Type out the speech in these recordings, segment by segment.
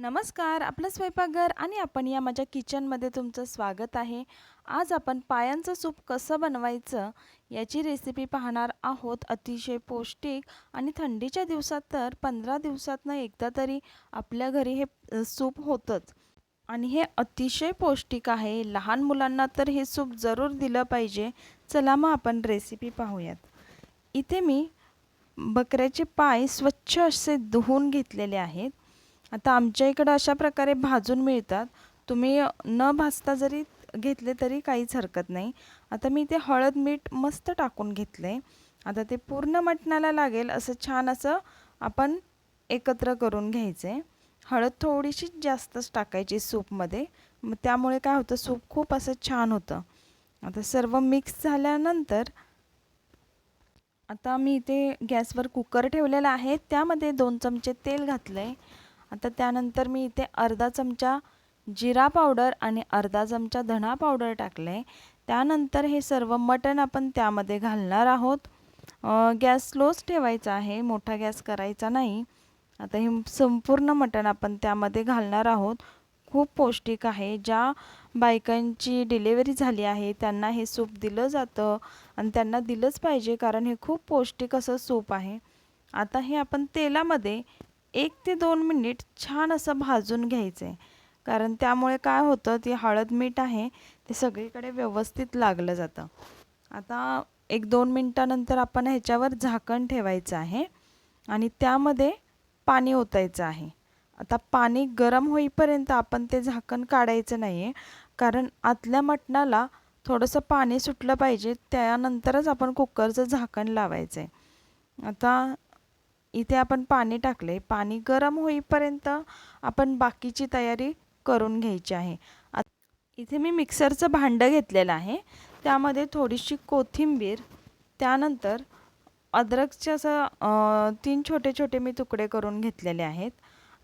नमस्कार आपलं स्वयंपाकघर आणि आपण या माझ्या किचनमध्ये तुमचं स्वागत आहे. आज आपण पायांचं सूप कसं बनवायचं याची रेसिपी पाहणार आहोत. अतिशय पौष्टिक आणि थंडीच्या दिवसात तर पंधरा दिवसातनं एकदा तरी आपल्या घरी हे सूप होतंच. आणि हे अतिशय पौष्टिक आहे. लहान मुलांना तर हे सूप जरूर दिलं पाहिजे. चला मग आपण रेसिपी पाहूयात. इथे मी बकऱ्याचे पाय स्वच्छ असे धुवून घेतलेले आहेत. आता आमच्या इकडं अशा प्रकारे भाजून मिळतात. तुम्ही न भाजता जरी घेतले तरी काहीच हरकत नाही. आता मी ते हळद मीठ मस्त टाकून घेतलं. आहे आता ते पूर्ण मटणाला लागेल असं छान असं आपण एकत्र करून घ्यायचे. हळद थोडीशी जास्तच टाकायची सूपमध्ये. मग त्यामुळे काय होतं सूप खूप असं छान होतं. आता सर्व मिक्स झाल्यानंतर आता मी इथे गॅसवर कुकर ठेवलेला आहे. त्यामध्ये दोन चमचे तेल घातलं आहे आता त्यानंतर मी इथे अर्धा चमचा जिरा पावडर आणि अर्धा चमचा धणा पावडर टाकले. त्यानंतर हे सर्व मटण आपण त्यामध्ये घालणार आहोत. गॅस स्लोच ठेवायचा आहे मोठा गॅस करायचा नाही. आता हे संपूर्ण मटण आपण त्यामध्ये घालणार आहोत. खूप पौष्टिक आहे. ज्या बायकांची डिलेवरी झाली आहे त्यांना हे सूप दिलं जातं आणि त्यांना दिलंच पाहिजे कारण हे खूप पौष्टिक असं सूप आहे. आता हे आपण तेलामध्ये एक ते दोन मिनिट छान असं भाजून घ्यायचं. आहे कारण त्यामुळे काय होतं ती हळद मीठ आहे ते सगळीकडे व्यवस्थित लागलं जातं. आता एक दोन मिनटानंतर आपण ह्याच्यावर झाकण ठेवायचं आहे आणि त्यामध्ये पाणी ओतायचं आहे. आता पाणी गरम होईपर्यंत आपण ते झाकण काढायचं नाही आहे कारण आतल्या मटणाला थोडंसं पाणी सुटलं पाहिजे त्यानंतरच आपण कुकरचं झाकण लावायचं आहे आता इथे आपण पाणी टाकले पाणी गरम होईपर्यंत आपण बाकीची तयारी करून घ्यायची आहे. इथे मी मिक्सरचं भांडं घेतलेलं आहे. त्यामध्ये थोडीशी कोथिंबीर त्यानंतर अद्रकचे असं तीन छोटे छोटे मी तुकडे करून घेतलेले आहेत.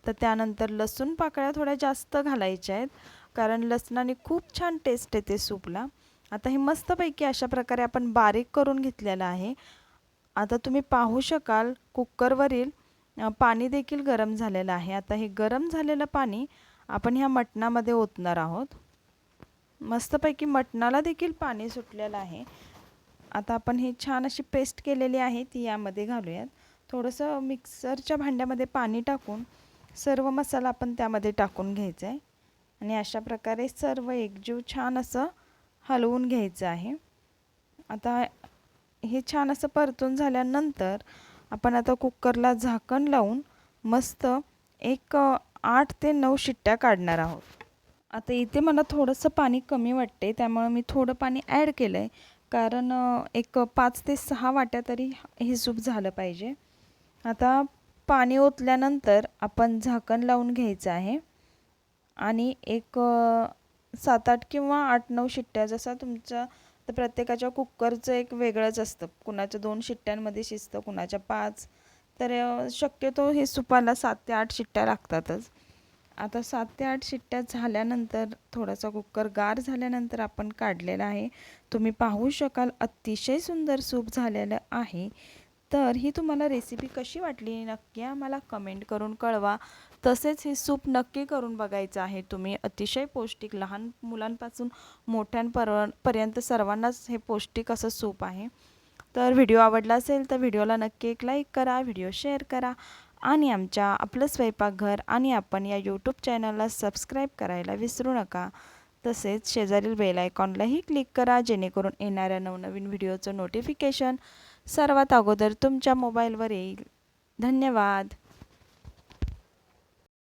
तर त्यानंतर लसूण पाकळ्या थोड्या जास्त घालायच्या आहेत कारण लसणाने खूप छान टेस्ट येते सूपला. आता हे मस्तपैकी अशा प्रकारे आपण बारीक करून घेतलेलं आहे. आता तुम्ही पाहू शकाल कुकरवरील पाणी देखील गरम झालेलं आहे. आता हे गरम झालेलं पाणी आपण ह्या मटणामध्ये ओतणार आहोत. मस्तपैकी मटणाला देखील पाणी सुटलेलं आहे. आता आपण ही छान अशी पेस्ट केलेली आहे ती यामध्ये घालूयात. थोडंसं मिक्सरच्या भांड्यामध्ये पाणी टाकून सर्व मसाला आपण त्यामध्ये टाकून घ्यायचा आहे. आणि अशा प्रकारे सर्व एकजीव छान असं हलवून घ्यायचं आहे. आता हे छान असं परतून झाल्यानंतर आपण आता कुकरला झाकण लावून मस्त एक आठ ते नऊ शिट्ट्या काढणार आहोत. आता इथे मला थोडंसं पाणी कमी वाटते त्यामुळे मी थोडं पाणी ॲड केलं आहे कारण एक पाच ते सहा वाट्या तरी हे सूप झालं पाहिजे. आता पाणी ओतल्यानंतर आपण झाकण लावून घ्यायचं आहे. आणि एक सात आठ किंवा आठ नऊ शिट्ट्या जसा तुमचा तर प्रत्येकाच्या कुकरचं एक वेगळंच असतं. कुणाच्या दोन शिट्ट्यांमध्ये शिजतं कुणाच्या पाच. तर शक्यतो हे सुपाला सात ते आठ शिट्ट्या लागतातच. आता सात ते आठ शिट्ट्या झाल्यानंतर थोडासा कुकर गार झाल्यानंतर आपण काढलेला आहे. तुम्ही पाहू शकाल अतिशय सुंदर सूप झालेलं आहे. तर ही तुम्हाला रेसिपी कशी वाटली नक्की आम्हाला कमेंट करून कळवा. तसेच हे सूप नक्की करून बघायचं आहे तुम्ही. अतिशय पौष्टिक लहान मुलांपासून मोठ्यांपर पर्यंत सर्वांनाच हे पौष्टिक असं सूप आहे. तर व्हिडिओ आवडला असेल तर व्हिडिओला नक्की एक लाईक करा व्हिडिओ शेअर करा आणि आमच्या आपलं स्वयंपाकघर आणि आपण या यूट्यूब चॅनलला सबस्क्राईब करायला विसरू नका. तसेच शेजारील बेल आयकॉनलाही क्लिक करा जेणेकरून येणाऱ्या नवनवीन व्हिडिओचं नोटिफिकेशन सर्वात अगोदर तुमच्या मोबाईलवर येईल. धन्यवाद!